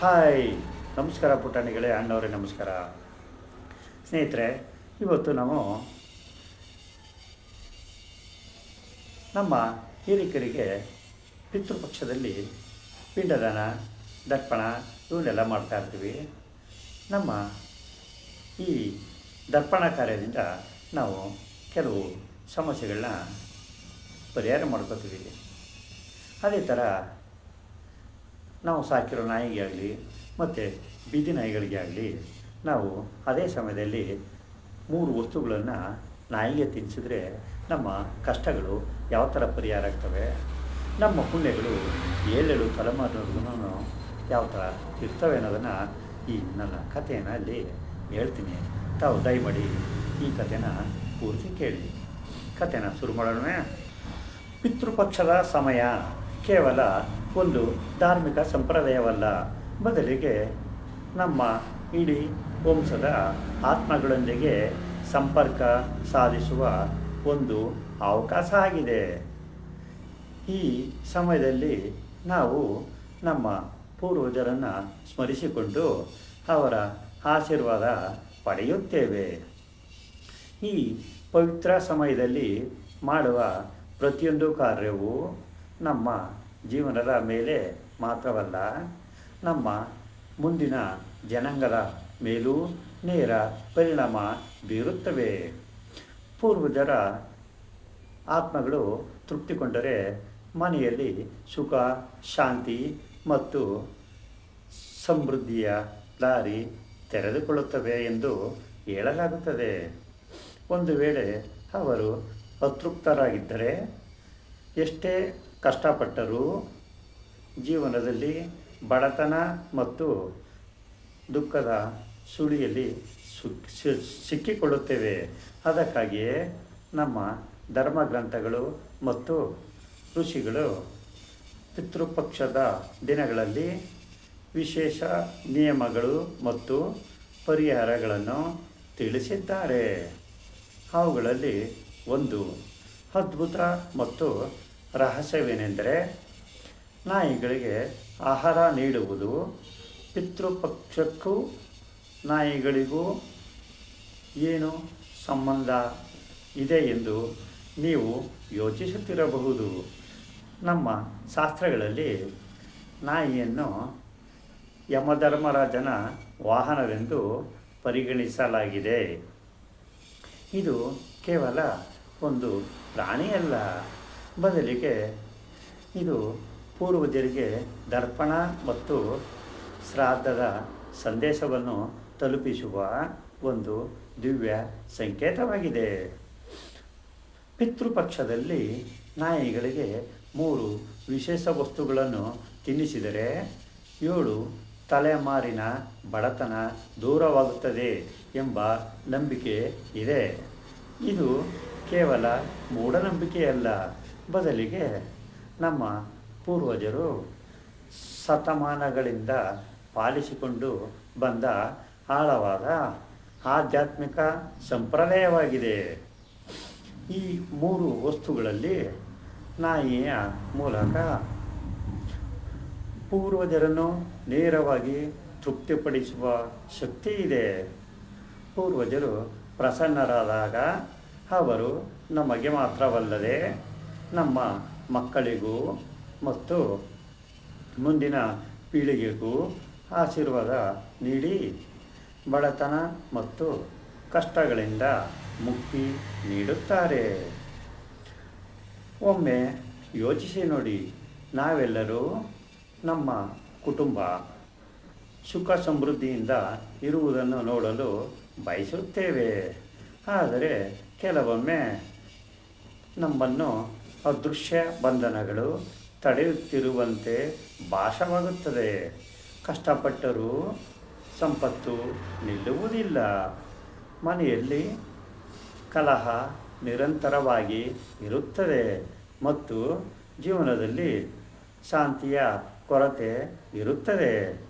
Hi. ನಮಸ್ಕಾರ ಪುಟಾಣಿಗಳೇ, ಅಣ್ಣವರೇ, ನಮಸ್ಕಾರ. ಸ್ನೇಹಿತರೆ, ಇವತ್ತು ನಾವು ನಮ್ಮ ಹಿರಿಕರಿಗೆ ಪಿತೃಪಕ್ಷದಲ್ಲಿ ಪಿಂಡದಾನ ದರ್ಪಣ ಇವನ್ನೆಲ್ಲ ಮಾಡ್ತಾ ಇರ್ತೀವಿ. ನಮ್ಮ ಈ ದರ್ಪಣ ಕಾರ್ಯದಿಂದ ನಾವು ಕೆಲವು ಸಮಸ್ಯೆಗಳನ್ನ ಪರಿಹಾರ ಮಾಡ್ಕೋತೀವಿ. ಅದೇ ಥರ ನಾವು ಸಾಕಿರೋ ನಾಯಿಗೆ ಆಗಲಿ ಮತ್ತು ಬೀದಿ ನಾಯಿಗಳಿಗೆ ಆಗಲಿ ನಾವು ಅದೇ ಸಮಯದಲ್ಲಿ ಮೂರು ವಸ್ತುಗಳನ್ನು ನಾಯಿಗೆ ತಿನ್ನಿಸಿದ್ರೆ ನಮ್ಮ ಕಷ್ಟಗಳು ಯಾವ ಥರ ಪರಿಹಾರ ಆಗ್ತವೆ? ನಮ್ಮ ಪುಣ್ಯಗಳು ಏಳೇಳು ತಲೆಮಾರಿನವ್ರಿಗೂ ಯಾವ ಥರ ಇರ್ತವೆ ಅನ್ನೋದನ್ನು ಈ ನನ್ನ ಕಥೆಯನ್ನು ಅಲ್ಲಿ ಹೇಳ್ತೀನಿ. ತಾವು ದಯಮಾಡಿ ಈ ಕಥೆನ ಪೂರ್ತಿ ಕೇಳಿ. ಕಥೆನ ಶುರು ಮಾಡೋಣ ಪಿತೃಪಕ್ಷದ ಸಮಯ. ಕೇವಲ ಒಂದು ಧಾರ್ಮಿಕ ಸಂಪ್ರದಾಯವಲ್ಲ. ಬದಲಿಗೆ ನಮ್ಮ ಇಡೀ ವಂಶದ ಆತ್ಮಗಳೊಂದಿಗೆ ಸಂಪರ್ಕ ಸಾಧಿಸುವ ಒಂದು ಅವಕಾಶ ಆಗಿದೆ. ಈ ಸಮಯದಲ್ಲಿ ನಾವು ನಮ್ಮ ಪೂರ್ವಜರನ್ನು ಸ್ಮರಿಸಿಕೊಂಡು ಅವರ ಆಶೀರ್ವಾದ ಪಡೆಯುತ್ತೇವೆ. ಈ ಪವಿತ್ರ ಸಮಯದಲ್ಲಿ ಮಾಡುವ ಪ್ರತಿಯೊಂದು ಕಾರ್ಯವೂ ನಮ್ಮ ಜೀವನದ ಮೇಲೆ ಮಾತ್ರವಲ್ಲ, ನಮ್ಮ ಮುಂದಿನ ಜನಾಂಗದ ಮೇಲೂ ನೇರ ಪರಿಣಾಮ ಬೀರುತ್ತವೆ. ಪೂರ್ವಜರ ಆತ್ಮಗಳು ತೃಪ್ತಿಗೊಂಡರೆ ಮನೆಯಲ್ಲಿ ಸುಖ, ಶಾಂತಿ ಮತ್ತು ಸಮೃದ್ಧಿಯ ದಾರಿ ತೆರೆದುಕೊಳ್ಳುತ್ತವೆ ಎಂದು ಹೇಳಲಾಗುತ್ತದೆ. ಒಂದು ವೇಳೆ ಅವರು ಅತೃಪ್ತರಾಗಿದ್ದರೆ ಎಷ್ಟೇ ಕಷ್ಟಪಟ್ಟರೂ ಜೀವನದಲ್ಲಿ ಬಡತನ ಮತ್ತು ದುಃಖದ ಸುಳಿಯಲ್ಲಿ ಸಿಕ್ಕಿಕೊಳ್ಳುತ್ತೇವೆ. ಅದಕ್ಕಾಗಿಯೇ ನಮ್ಮ ಧರ್ಮ ಗ್ರಂಥಗಳು ಮತ್ತು ಋಷಿಗಳು ಪಿತೃಪಕ್ಷದ ದಿನಗಳಲ್ಲಿ ವಿಶೇಷ ನಿಯಮಗಳು ಮತ್ತು ಪರಿಹಾರಗಳನ್ನು ತಿಳಿಸಿದ್ದಾರೆ. ಅವುಗಳಲ್ಲಿ ಒಂದು ಅದ್ಭುತ ಮತ್ತು ರಹಸ್ಯವೇನೆಂದರೆ, ನಾಯಿಗಳಿಗೆ ಆಹಾರ ನೀಡುವುದು ಪಿತೃಪಕ್ಷಕ್ಕೂ ನಾಯಿಗಳಿಗೂ ಏನು ಸಂಬಂಧ ಇದೆ ಎಂದು ನೀವು ಯೋಚಿಸುತ್ತಿರಬಹುದು. ನಮ್ಮ ಶಾಸ್ತ್ರಗಳಲ್ಲಿ ನಾಯಿಯನ್ನು ಯಮಧರ್ಮರಾಜನ ವಾಹನವೆಂದು ಪರಿಗಣಿಸಲಾಗಿದೆ. ಇದು ಕೇವಲ ಒಂದು ಪ್ರಾಣಿಯಲ್ಲ. ಬದಲಿಗೆ ಇದು ಪೂರ್ವಜರಿಗೆ ದರ್ಪಣ ಮತ್ತು ಶ್ರಾದ್ದದ ಸಂದೇಶವನ್ನು ತಲುಪಿಸುವ ಒಂದು ದಿವ್ಯ ಸಂಕೇತವಾಗಿದೆ. ಪಿತೃಪಕ್ಷದಲ್ಲಿ ನಾಯಿಗಳಿಗೆ ಮೂರು ವಿಶೇಷ ವಸ್ತುಗಳನ್ನು ತಿನ್ನಿಸಿದರೆ ಏಳು ತಲೆಮಾರಿನ ಬಡತನ ದೂರವಾಗುತ್ತದೆ ಎಂಬ ನಂಬಿಕೆ ಇದೆ. ಇದು ಕೇವಲ ಮೂಢನಂಬಿಕೆಯಲ್ಲ. ಬದಲಿಗೆ ನಮ್ಮ ಪೂರ್ವಜರು ಶತಮಾನಗಳಿಂದ ಪಾಲಿಸಿಕೊಂಡು ಬಂದ ಆಳವಾದ ಆಧ್ಯಾತ್ಮಿಕ ಸಂಪ್ರದಾಯವಾಗಿದೆ. ಈ ಮೂರು ವಸ್ತುಗಳಲ್ಲಿ ನಾಯಿಯ ಮೂಲಕ ಪೂರ್ವಜರನ್ನು ನೇರವಾಗಿ ತೃಪ್ತಿಪಡಿಸುವ ಶಕ್ತಿ ಇದೆ. ಪೂರ್ವಜರು ಪ್ರಸನ್ನರಾದಾಗ ಅವರು ನಮಗೆ ಮಾತ್ರವಲ್ಲದೆ ನಮ್ಮ ಮಕ್ಕಳಿಗೂ ಮತ್ತು ಮುಂದಿನ ಪೀಳಿಗೆಗೂ ಆಶೀರ್ವಾದ ನೀಡಿ, ಬಡತನ ಮತ್ತು ಕಷ್ಟಗಳಿಂದ ಮುಕ್ತಿ ನೀಡುತ್ತಾರೆ. ಒಮ್ಮೆ ಯೋಚಿಸಿ ನೋಡಿ, ನಾವೆಲ್ಲರೂ ನಮ್ಮ ಕುಟುಂಬ ಸುಖ ಸಮೃದ್ಧಿಯಿಂದ ಇರುವುದನ್ನು ನೋಡಲು ಬಯಸುತ್ತೇವೆ. ಆದರೆ ಕೆಲವೊಮ್ಮೆ ನಮ್ಮನ್ನು ಅದೃಶ್ಯ ಬಂಧನಗಳು ತಡೆಯುತ್ತಿರುವಂತೆ ಭಾಷವಾಗುತ್ತದೆ ಕಷ್ಟಪಟ್ಟರೂ ಸಂಪತ್ತು ನಿಲ್ಲುವುದಿಲ್ಲ. ಮನೆಯಲ್ಲಿ ಕಲಹ ನಿರಂತರವಾಗಿ ಇರುತ್ತದೆ ಮತ್ತು ಜೀವನದಲ್ಲಿ ಶಾಂತಿಯ ಕೊರತೆ ಇರುತ್ತದೆ.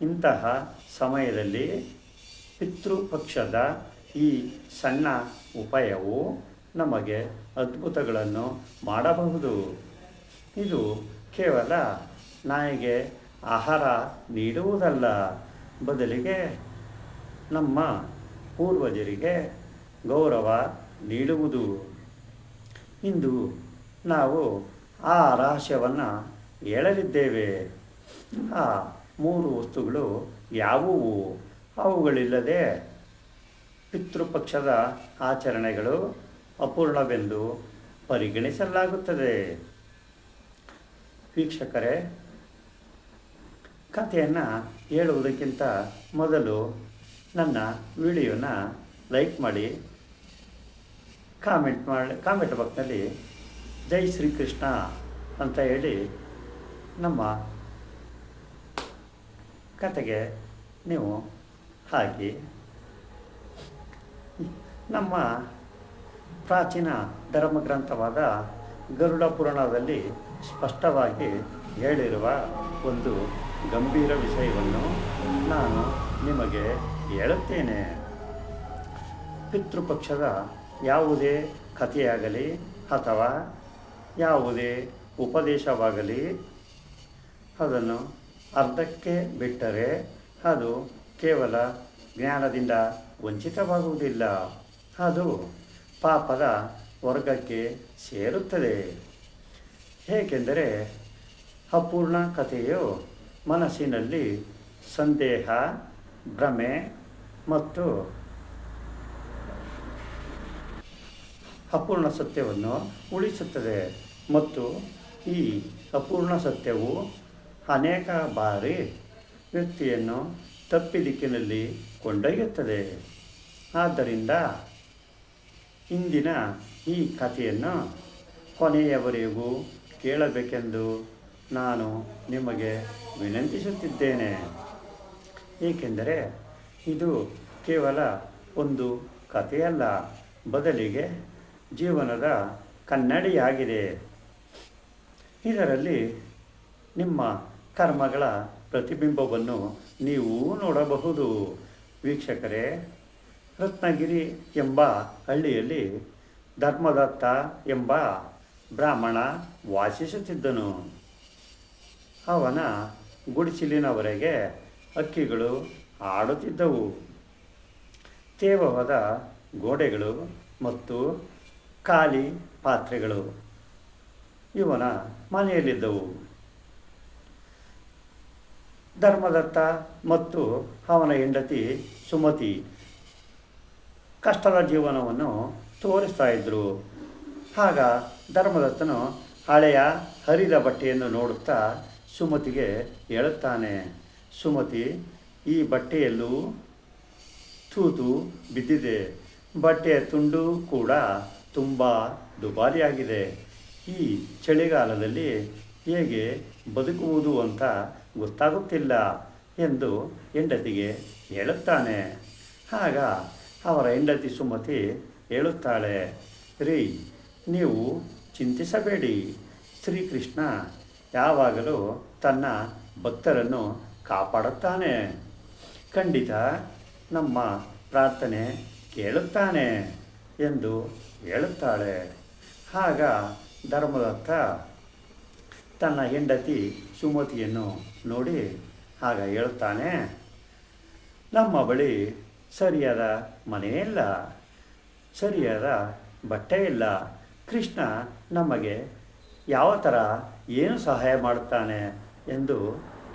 ಇಂತಹ ಸಮಯದಲ್ಲಿ ಪಿತೃಪಕ್ಷದ ಈ ಸಣ್ಣ ಉಪಾಯವು ನಮಗೆ ಅದ್ಭುತಗಳನ್ನು ಮಾಡಬಹುದು. ಇದು ಕೇವಲ ನಾಯಿಗೆ ಆಹಾರ ನೀಡುವುದಲ್ಲ. ಬದಲಿಗೆ ನಮ್ಮ ಪೂರ್ವಜರಿಗೆ ಗೌರವ ನೀಡುವುದು. ಇಂದು ನಾವು ಆ ರಹಸ್ಯವನ್ನು ಹೇಳಲಿದ್ದೇವೆ. ಆ ಮೂರು ವಸ್ತುಗಳು ಯಾವುವು? ಅವುಗಳಿಲ್ಲದೆ ಪಿತೃಪಕ್ಷದ ಆಚರಣೆಗಳು ಅಪೂರ್ಣವೆಂದು ಪರಿಗಣಿಸಲಾಗುತ್ತದೆ. ವೀಕ್ಷಕರೇ, ಕಥೆಯನ್ನು ಹೇಳುವುದಕ್ಕಿಂತ ಮೊದಲು ನನ್ನ ವಿಡಿಯೋನ ಲೈಕ್ ಮಾಡಿ. ಕಾಮೆಂಟ್ ಮಾಡಿ, ಕಾಮೆಂಟ್ ಬಾಕ್ಸ್ನಲ್ಲಿ ಜೈ ಶ್ರೀಕೃಷ್ಣ ಅಂತ ಹೇಳಿ ನಮ್ಮ ಕತೆಗೆ ನೀವು ಹಾಕಿ ನಮ್ಮ ಪ್ರಾಚೀನ ಧರ್ಮಗ್ರಂಥವಾದ ಗರುಡ ಪುರಾಣದಲ್ಲಿ ಸ್ಪಷ್ಟವಾಗಿ ಹೇಳಿರುವ ಒಂದು ಗಂಭೀರ ವಿಷಯವನ್ನು ನಾನು ನಿಮಗೆ ಹೇಳುತ್ತೇನೆ. ಪಿತೃಪಕ್ಷದ ಯಾವುದೇ ಕಥೆಯಾಗಲಿ ಅಥವಾ ಯಾವುದೇ ಉಪದೇಶವಾಗಲಿ ಅದನ್ನು ಅರ್ಧಕ್ಕೆ ಬಿಟ್ಟರೆ ಅದು ಕೇವಲ ಜ್ಞಾನದಿಂದ ವಂಚಿತವಾಗುವುದಿಲ್ಲ. ಅದು ಪಾಪದ ವರ್ಗಕ್ಕೆ ಸೇರುತ್ತದೆ. ಏಕೆಂದರೆ ಅಪೂರ್ಣ ಕಥೆಯು ಮನಸ್ಸಿನಲ್ಲಿ ಸಂದೇಹ, ಭ್ರಮೆ ಮತ್ತು ಅಪೂರ್ಣ ಸತ್ಯವನ್ನು ಉಳಿಸುತ್ತದೆ ಮತ್ತು ಈ ಅಪೂರ್ಣ ಸತ್ಯವು ಅನೇಕ ಬಾರಿ ವ್ಯಕ್ತಿಯನ್ನು ತಪ್ಪಿ ದಿಕ್ಕಿನಲ್ಲಿ ಕೊಂಡೊಯ್ಯುತ್ತದೆ. ಆದ್ದರಿಂದ ಇಂದಿನ ಈ ಕಥೆಯನ್ನು ಕೊನೆಯವರೆಗೂ ಕೇಳಬೇಕೆಂದು ನಾನು ನಿಮಗೆ ವಿನಂತಿಸುತ್ತಿದ್ದೇನೆ. ಏಕೆಂದರೆ ಇದು ಕೇವಲ ಒಂದು ಕಥೆಯಲ್ಲ, ಬದಲಿಗೆ ಜೀವನದ ಕನ್ನಡಿಯಾಗಿದೆ. ಇದರಲ್ಲಿ ನಿಮ್ಮ ಕರ್ಮಗಳ ಪ್ರತಿಬಿಂಬವನ್ನು ನೀವು ನೋಡಬಹುದು. ವೀಕ್ಷಕರೇ ರತ್ನಗಿರಿ ಎಂಬ ಹಳ್ಳಿಯಲ್ಲಿ ಧರ್ಮದತ್ತ ಎಂಬ ಬ್ರಾಹ್ಮಣ ವಾಸಿಸುತ್ತಿದ್ದನು. ಅವನ ಗುಡಿಸಿಲಿನವರೆಗೆ ಹಕ್ಕಿಗಳು ಆಡುತ್ತಿದ್ದವು. ತೇವವಾದ ಗೋಡೆಗಳು ಮತ್ತು ಖಾಲಿ ಪಾತ್ರೆಗಳು ಇವನ ಮನೆಯಲ್ಲಿದ್ದವು. ಧರ್ಮದತ್ತ ಮತ್ತು ಅವನ ಹೆಂಡತಿ ಸುಮತಿ ಕಷ್ಟದ ಜೀವನವನ್ನು ತೋರಿಸ್ತಾ ಇದ್ದರು ಆಗ ಧರ್ಮದತ್ತನು ಹಳೆಯ ಹರಿದ ಬಟ್ಟೆಯನ್ನು ನೋಡುತ್ತಾ ಸುಮತಿಗೆ ಹೇಳುತ್ತಾನೆ, ಸುಮತಿ, ಈ ಬಟ್ಟೆಯಲ್ಲೂ ತೂತು ಬಿದ್ದಿದೆ. ಬಟ್ಟೆಯ ತುಂಡು ಕೂಡ ತುಂಬ ದುಬಾರಿಯಾಗಿದೆ. ಈ ಚಳಿಗಾಲದಲ್ಲಿ ಹೇಗೆ ಬದುಕುವುದು ಅಂತ ಗೊತ್ತಾಗುತ್ತಿಲ್ಲ ಎಂದು ಹೆಂಡತಿಗೆ ಹೇಳುತ್ತಾನೆ. ಆಗ ಅವರ ಹೆಂಡತಿ ಸುಮತಿ ಹೇಳುತ್ತಾಳೆ, ರೀ, ನೀವು ಚಿಂತಿಸಬೇಡಿ. ಶ್ರೀಕೃಷ್ಣ ಯಾವಾಗಲೂ ತನ್ನ ಭಕ್ತರನ್ನು ಕಾಪಾಡುತ್ತಾನೆ. ಖಂಡಿತ ನಮ್ಮ ಪ್ರಾರ್ಥನೆ ಕೇಳುತ್ತಾನೆ ಎಂದು ಹೇಳುತ್ತಾಳೆ. ಆಗ ಧರ್ಮದತ್ತ ತನ್ನ ಹೆಂಡತಿ ಸುಮತಿಯನ್ನು ನೋಡಿ ಆಗ ಹೇಳುತ್ತಾನೆ, ನಮ್ಮ ಬಳಿ ಸರಿಯಾದ ಮನೆಯಿಲ್ಲ ಸರಿಯಾದ ಬಟ್ಟೆ ಇಲ್ಲ. ಕೃಷ್ಣ ನಮಗೆ ಯಾವ ಥರ ಏನು ಸಹಾಯ ಮಾಡುತ್ತಾನೆ ಎಂದು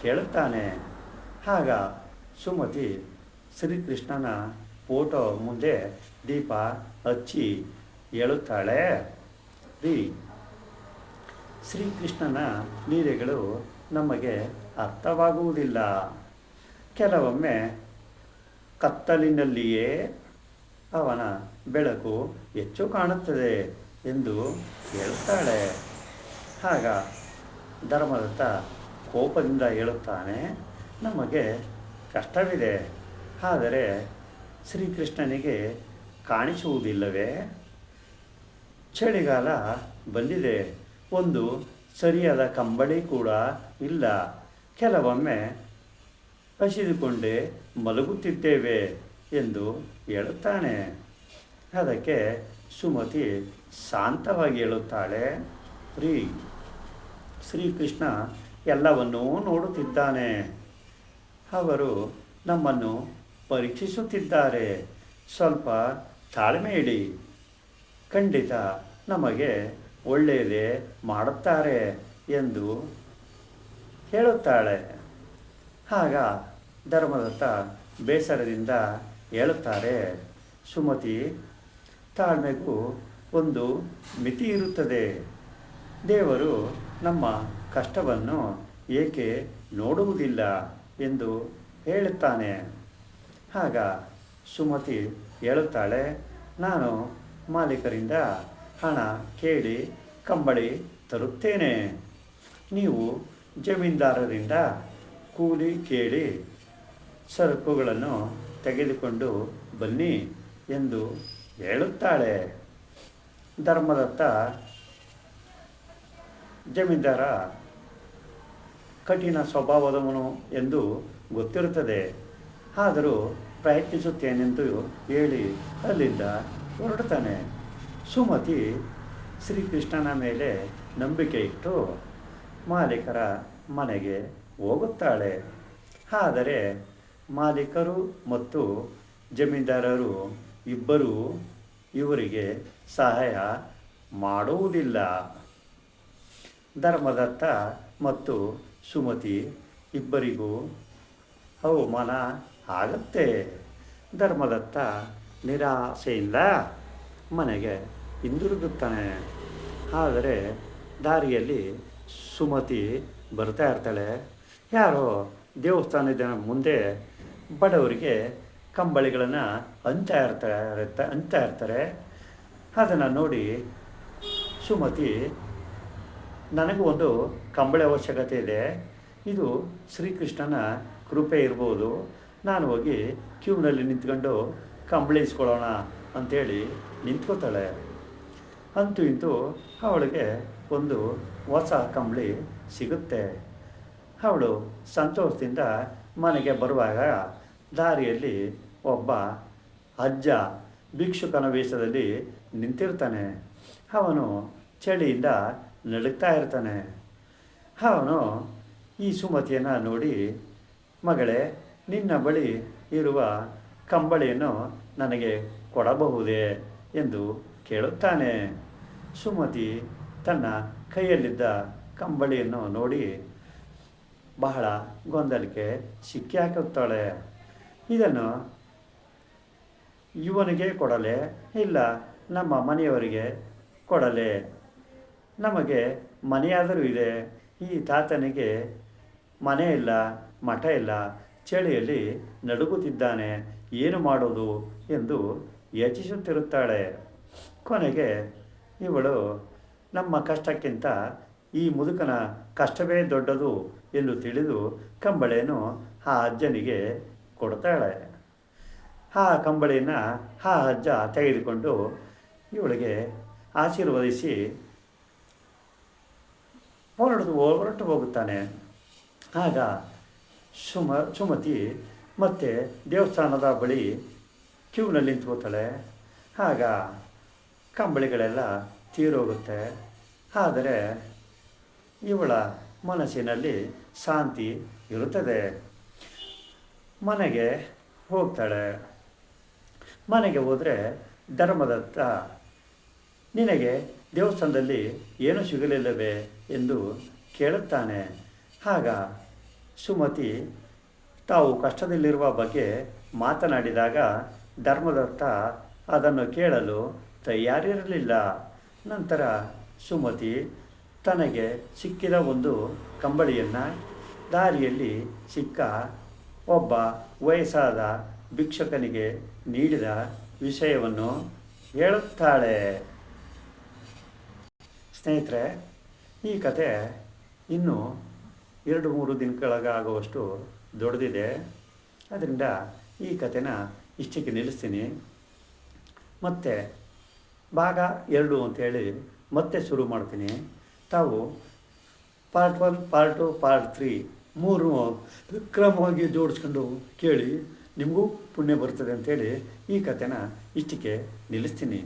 ಕೇಳುತ್ತಾನೆ. ಆಗ ಸುಮತಿ ಶ್ರೀಕೃಷ್ಣನ ಫೋಟೋ ಮುಂದೆ ದೀಪ ಹಚ್ಚಿ ಹೇಳುತ್ತಾಳೆ, ರೀ, ಶ್ರೀಕೃಷ್ಣನ ಲೀಲೆಗಳು ನಮಗೆ ಅರ್ಥವಾಗುವುದಿಲ್ಲ. ಕೆಲವೊಮ್ಮೆ ಕತ್ತಲಿನಲ್ಲಿಯೇ ಅವನ ಬೆಳಕು ಹೆಚ್ಚು ಕಾಣುತ್ತದೆ ಎಂದು ಹೇಳ್ತಾಳೆ ಆಗ ಧರ್ಮದತ್ತ ಕೋಪದಿಂದ ಹೇಳುತ್ತಾನೆ, ನಮಗೆ ಕಷ್ಟವಿದೆ, ಆದರೆ ಶ್ರೀಕೃಷ್ಣನಿಗೆ ಕಾಣಿಸುವುದಿಲ್ಲವೇ? ಚಳಿಗಾಲ ಬಂದಿದೆ, ಒಂದು ಸರಿಯಾದ ಕಂಬಳಿ ಕೂಡ ಇಲ್ಲ. ಕೆಲವೊಮ್ಮೆ ಹಸಿದುಕೊಂಡೇ ಮಲಗುತ್ತಿದ್ದೇವೆ ಎಂದು ಹೇಳುತ್ತಾನೆ. ಅದಕ್ಕೆ ಸುಮತಿ ಶಾಂತವಾಗಿ ಹೇಳುತ್ತಾಳೆ, ರೀ, ಶ್ರೀಕೃಷ್ಣ ಎಲ್ಲವನ್ನೂ ನೋಡುತ್ತಿದ್ದಾನೆ. ಅವರು ನಮ್ಮನ್ನು ಪರೀಕ್ಷಿಸುತ್ತಿದ್ದಾರೆ. ಸ್ವಲ್ಪ ತಾಳ್ಮೆ ಇಡಿ. ಖಂಡಿತ ನಮಗೆ ಒಳ್ಳೆಯದೇ ಮಾಡುತ್ತಾರೆ ಎಂದು ಹೇಳುತ್ತಾಳೆ. ಆಗ ಧರ್ಮದತ್ತ ಬೇಸರದಿಂದ ಹೇಳುತ್ತಾರೆ. ಸುಮತಿ, ತಾಳ್ಮೆಗೂ ಒಂದು ಮಿತಿ ಇರುತ್ತದೆ. ದೇವರು ನಮ್ಮ ಕಷ್ಟವನ್ನು ಏಕೆ ನೋಡುವುದಿಲ್ಲ ಎಂದು ಹೇಳುತ್ತಾನೆ. ಆಗ ಸುಮತಿ ಹೇಳುತ್ತಾಳೆ, ನಾನು ಮಾಲೀಕರಿಂದ ಹಣ ಕೇಳಿ ಕಂಬಳಿ ತರುತ್ತೇನೆ. ನೀವು ಜಮೀನ್ದಾರರಿಂದ ಕೂಲಿ ಕೇಳಿ ಸರಕುಗಳನ್ನು ತೆಗೆದುಕೊಂಡು ಬನ್ನಿ ಎಂದು ಹೇಳುತ್ತಾಳೆ. ಧರ್ಮದತ್ತ ಜಮೀನ್ದಾರ ಕಠಿಣ ಸ್ವಭಾವದವನು ಎಂದು ಗೊತ್ತಿರುತ್ತದೆ. ಆದರೂ ಪ್ರಯತ್ನಿಸುತ್ತೇನೆಂದು ಹೇಳಿ ಅಲ್ಲಿಂದ ಹೊರಡ್ತಾನೆ ಸುಮತಿ ಶ್ರೀಕೃಷ್ಣನ ಮೇಲೆ ನಂಬಿಕೆ ಇಟ್ಟು ಮಾಲೀಕರ ಮನೆಗೆ ಹೋಗುತ್ತಾಳೆ. ಆದರೆ ಮಾಲೀಕರು ಮತ್ತು ಜಮೀನ್ದಾರರು ಇಬ್ಬರೂ ಇವರಿಗೆ ಸಹಾಯ ಮಾಡುವುದಿಲ್ಲ. ಧರ್ಮದತ್ತ ಮತ್ತು ಸುಮತಿ ಇಬ್ಬರಿಗೂ ಅವಮಾನ ಆಗುತ್ತೆ. ಧರ್ಮದತ್ತ ನಿರಾಸೆಯಿಂದ ಮನೆಗೆ ಹಿಂದಿರುಗುತ್ತಾನೆ. ಆದರೆ ದಾರಿಯಲ್ಲಿ ಸುಮತಿ ಬರ್ತಾ ಇರ್ತಾಳೆ. ಯಾರೋ ದೇವಸ್ಥಾನದ ಮುಂದೆ ಬಡವರಿಗೆ ಕಂಬಳಿಗಳನ್ನು ಹಂಚ್ತಾ ಇರ್ತಾರೆ ಅಂತ ಇರ್ತಾರೆ. ಅದನ್ನು ನೋಡಿ ಸುಮತಿ, ನನಗೂ ಒಂದು ಕಂಬಳಿ ಅವಶ್ಯಕತೆ ಇದೆ. ಇದು ಶ್ರೀಕೃಷ್ಣನ ಕೃಪೆ ಇರ್ಬೋದು. ನಾನು ಹೋಗಿ ಕ್ಯೂನಲ್ಲಿ ನಿಂತ್ಕೊಂಡು ಕಂಬಳಿ ಇಸ್ಕೊಳ್ಳೋಣ ಅಂಥೇಳಿ ನಿಂತ್ಕೋತಾಳೆ. ಅಂತೂ ಇಂತೂ ಅವಳಿಗೆ ಒಂದು ಹೊಸ ಕಂಬಳಿ ಸಿಗುತ್ತೆ. ಅವಳು ಸಂತೋಷದಿಂದ ಮನೆಗೆ ಬರುವಾಗ ದಾರಿಯಲ್ಲಿ ಒಬ್ಬ ಅಜ್ಜ ಭಿಕ್ಷುಕನ ವೇಷದಲ್ಲಿ ನಿಂತಿರ್ತಾನೆ. ಅವನು ಚಳಿಯಿಂದ ನಡುಗ್ತಾ ಇರ್ತಾನೆ. ಅವನು ಈ ಸುಮತಿಯನ್ನು ನೋಡಿ, ಮಗಳೇ, ನಿನ್ನ ಬಳಿ ಇರುವ ಕಂಬಳಿಯನ್ನು ನನಗೆ ಕೊಡಬಹುದೇ? ಎಂದು ಕೇಳುತ್ತಾನೆ. ಸುಮತಿ ತನ್ನ ಕೈಯಲ್ಲಿದ್ದ ಕಂಬಳಿಯನ್ನು ನೋಡಿ ಬಹಳ ಗೊಂದಲಕ್ಕೆ ಸಿಕ್ಕಿ ಹಾಕುತ್ತಾಳೆ. ಇದನ್ನು ಇವನಿಗೆ ಕೊಡಲೆ ಇಲ್ಲ, ನಮ್ಮ ಮನೆಯವರಿಗೆ ಕೊಡಲೆ. ನಮಗೆ ಮನೆಯಾದರೂ ಇದೆ, ಈ ತಾತನಿಗೆ ಮನೆ ಇಲ್ಲ, ಮಠ ಇಲ್ಲ, ಚಳಿಯಲ್ಲಿ ನಡುಗುತ್ತಿದ್ದಾನೆ, ಏನು ಮಾಡೋದು ಎಂದು ಯೋಚಿಸುತ್ತಿರುತ್ತಾಳೆ. ಕೊನೆಗೆ ಇವಳು, ನಮ್ಮ ಕಷ್ಟಕ್ಕಿಂತ ಈ ಮುದುಕನ ಕಷ್ಟವೇ ದೊಡ್ಡದು ಎಂದು ತಿಳಿದು ಕಂಬಳೆಯನ್ನು ಆ ಅಜ್ಜನಿಗೆ ಕೊಡ್ತಾಳೆ. ಆ ಕಂಬಳಿಯನ್ನು ಆ ಅಜ್ಜ ತೆಗೆದುಕೊಂಡು ಇವಳಿಗೆ ಆಶೀರ್ವದಿಸಿ ಹೊರಟು ಹೊರಟು ಹೋಗುತ್ತಾನೆ. ಆಗ ಸುಮ, ಸುಮತಿ ಮತ್ತೆ ದೇವಸ್ಥಾನದ ಬಳಿ ಕ್ಯೂನಲ್ಲಿ ನಿಂತ್ಕೋತಾಳೆ ಆಗ ಕಂಬಳಿಗಳೆಲ್ಲ ತೀರೋಗುತ್ತೆ. ಆದರೆ ಇವಳ ಮನಸ್ಸಿನಲ್ಲಿ ಶಾಂತಿ ಇರುತ್ತದೆ. ಮನೆಗೆ ಹೋಗ್ತಾಳೆ. ಮನೆಗೆ ಹೋದರೆ ಧರ್ಮದತ್ತ, ನಿನಗೆ ದೇವಸ್ಥಾನದಲ್ಲಿ ಏನೂ ಸಿಗಲಿಲ್ಲವೇ ಎಂದು ಕೇಳುತ್ತಾನೆ. ಆಗ ಸುಮತಿ, ತಾವು ಕಷ್ಟದಲ್ಲಿರುವ ಬಗ್ಗೆ ಮಾತನಾಡಿದಾಗ ಧರ್ಮದತ್ತ ಅದನ್ನು ಕೇಳಲು ತಯಾರಿರಲಿಲ್ಲ. ನಂತರ ಸುಮತಿ ತನಗೆ ಸಿಕ್ಕಿದ ಒಂದು ಕಂಬಳಿಯನ್ನು ದಾರಿಯಲ್ಲಿ ಸಿಕ್ಕ ಒಬ್ಬ ವಯಸ್ಸಾದ ಭಿಕ್ಷಕನಿಗೆ ನೀಡಿದ ವಿಷಯವನ್ನು ಹೇಳುತ್ತಾಳೆ. ಸ್ನೇಹಿತರೆ, ಈ ಕತೆ ಇನ್ನೂ ಎರಡು ಮೂರು ದಿನಗಳಾಗುವಷ್ಟು ದೊಡ್ಡದಿದೆ. ಅದರಿಂದ ಈ ಕಥೆನ ಇಷ್ಟಕ್ಕೆ ನಿಲ್ಲಿಸ್ತೀನಿ. ಮತ್ತು ಭಾಗ ಎರಡು ಅಂತೇಳಿ ಮತ್ತೆ ಶುರು ಮಾಡ್ತೀನಿ. ತಾವು part one part two part three ಮೂರು ವಿಕ್ರಮವಾಗಿ ಜೋಡಿಸ್ಕೊಂಡು ಕೇಳಿ ನಿಮಗೂ ಪುಣ್ಯ ಬರ್ತದೆ ಅಂತೇಳಿ ಈ ಕಥೆನ ಇಷ್ಟಕ್ಕೆ ನಿಲ್ಲಿಸ್ತೀನಿ.